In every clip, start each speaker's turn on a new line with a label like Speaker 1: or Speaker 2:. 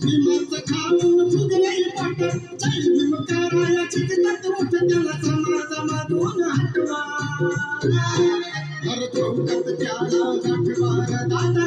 Speaker 1: भीमाचं खाऊन फुगलंय पाट जय भीम काराया चिकटक मोठा त्याला समाजामधून हटवा हर चौकात त्याला गटवार दादा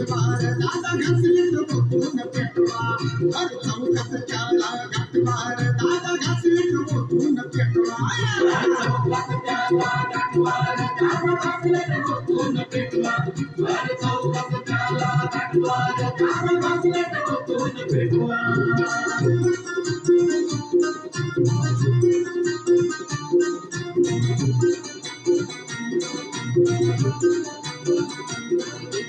Speaker 1: चाला गटवार दादा घासले तो बोटून पेटवा। अरे चौकात चाला गटवार दादा घासले तो बोटून पेटवा कधी बुद्धाच्या विहारामध्ये कधी आला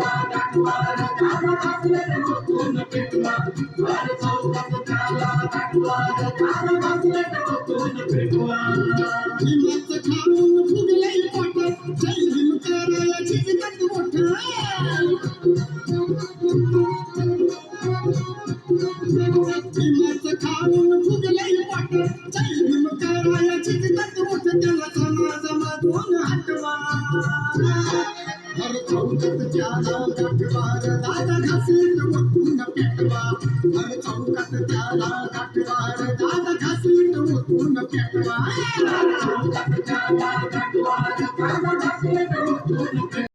Speaker 1: You must have come त्याला गाठवार दादा घासीत ओतून पेटवा हर चौकात त्याला गाठवार दादा घासीत ओतून पेटवा